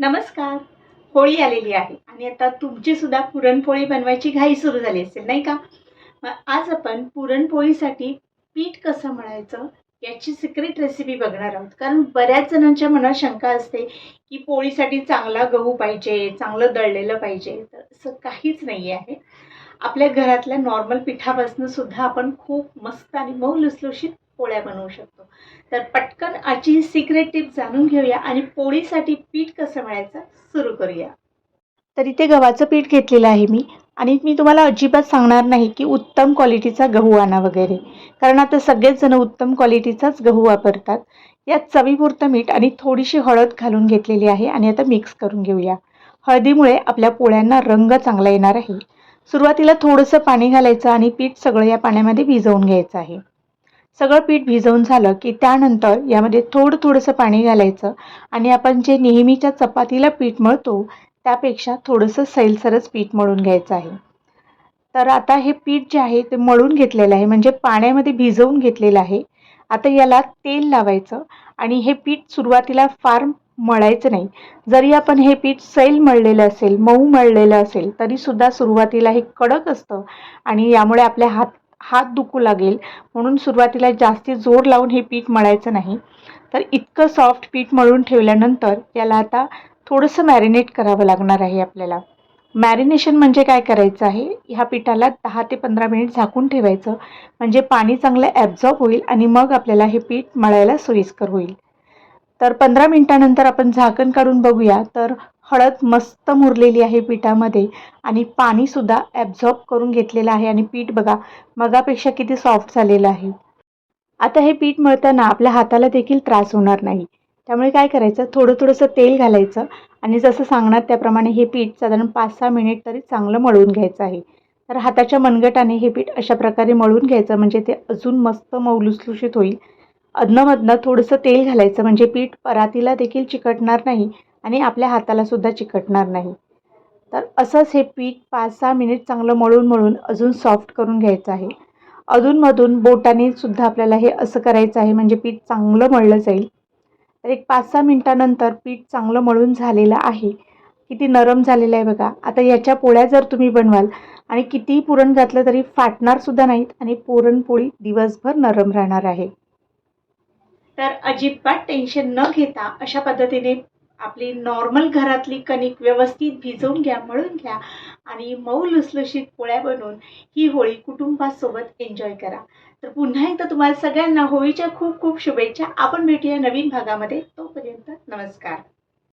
नमस्कार. होळी आलेली आहे. आणि आता तुमची सुद्धा पुरणपोळी बनवायची घाई सुरू झाली असेल नाही का? मग आज आपण पुरणपोळीसाठी पीठ कसं म्हणायचं याची सिक्रेट रेसिपी बघणार आहोत. कारण बऱ्याच जणांच्या मनात शंका असते की पोळीसाठी चांगला गहू पाहिजे चांगलं दळलेलं पाहिजे. तर असं काहीच नाही आहे आपल्या घरातल्या नॉर्मल पिठापासून सुद्धा आपण खूप मस्त आणि मऊ लुसलुशीत पोळ्या बनवू शकतो. तर पटकन आजची ही सिक्रेट टिप जाणून घेऊया आणि पोळीसाठी पीठ कसं मिळायचं सुरू करूया. तर इथे गव्हाचं पीठ घेतलेलं आहे मी आणि मी तुम्हाला अजिबात सांगणार नाही की उत्तम क्वालिटीचा गहू आणा वगैरे. कारण आता सगळेच जण उत्तम क्वालिटीचाच गहू वापरतात. यात चवीपुरतं मीठ आणि थोडीशी हळद घालून घेतलेली आहे आणि आता मिक्स करून घेऊया. हळदीमुळे आपल्या पोळ्यांना रंग चांगला येणार आहे. सुरुवातीला थोडंसं पाणी घालायचं आणि पीठ सगळं या पाण्यामध्ये भिजवून घ्यायचं आहे. सगळं पीठ भिजवून झालं की त्यानंतर यामध्ये थोडं थोडंसं पाणी घालायचं आणि आपण जे नेहमीच्या चपातीला पीठ मळतो त्यापेक्षा थोडंसं सैलसरच पीठ मळून घ्यायचं आहे. तर आता हे पीठ जे आहे ते मळून घेतलेलं आहे म्हणजे पाण्यामध्ये भिजवून घेतलेलं आहे. आता याला तेल लावायचं आणि हे पीठ सुरुवातीला फार मळायचं नाही. जरी आपण हे पीठ सैल मळलेलं असेल मऊ मळलेलं असेल तरीसुद्धा सुरुवातीला हे कडक असतं आणि यामुळे आपल्या हात हात दुखू लागेल. म्हणून सुरुवातीला जास्ती जोर लावून हे पीठ मळायचं नाही. तर इतकं सॉफ्ट पीठ मळून ठेवल्यानंतर याला आता थोडंसं मॅरिनेट करावं लागणार आहे आपल्याला. मॅरिनेशन म्हणजे काय करायचं आहे? ह्या पिठाला दहा ते पंधरा मिनिट झाकून ठेवायचं. म्हणजे पाणी चांगलं ॲब्झॉर्ब होईल आणि मग आपल्याला हे पीठ मळायला सोयीस्कर होईल. तर पंधरा मिनटानंतर आपण झाकण काढून बघूया. तर हळद मस्त मुरलेली आहे पिठामध्ये आणि पाणीसुद्धा ॲब्झॉर्ब करून घेतलेलं आहे. आणि पीठ बघा मगापेक्षा किती सॉफ्ट झालेलं आहे. आता हे पीठ मळताना आपल्या हाताला देखील त्रास होणार नाही. त्यामुळे काय करायचं? थोडं थोडंसं तेल घालायचं आणि जसं सांगणार त्याप्रमाणे हे पीठ साधारण पाच सहा मिनिट तरी चांगलं मळून घ्यायचं आहे. तर हाताच्या मनगटाने हे पीठ अशा प्रकारे मळून घ्यायचं म्हणजे ते अजून मस्त मौलुसलुशीत होईल. अधनमधनं थोडंसं तेल घालायचं म्हणजे पीठ परातीला देखील चिकटणार नाही. आणि आपल्या हातालासुद्धा चिकटणार नाही. तर असंच हे पीठ पाच सहा मिनिट चांगलं मळून मळून अजून सॉफ्ट करून घ्यायचं आहे. अधूनमधून बोटानेसुद्धा आपल्याला हे असं करायचं आहे म्हणजे पीठ चांगलं मळलं जाईल. तर एक पाच सहा मिनटानंतर पीठ चांगलं मळून झालेलं आहे. किती नरम झालेलं आहे बघा. आता याच्या पोळ्या जर तुम्ही बनवाल आणि कितीही पुरण घातलं तरी फाटणार सुद्धा नाहीत आणि पुरणपोळी दिवसभर नरम राहणार आहे. तर अजिबात टेन्शन न घेता अशा पद्धतीने आपली नॉर्मल घरातली कणिक व्यवस्थित भिजवून घ्या मळून घ्या आणि मऊ लुसलुशीत पोळ्या बनवून ही होळी कुटुंबासोबत एन्जॉय करा. तर पुन्हा एकदा तुम्हाला सगळ्यांना होळीच्या खूप खूप शुभेच्छा. आपण भेटूया नवीन भागामध्ये. तोपर्यंत नमस्कार.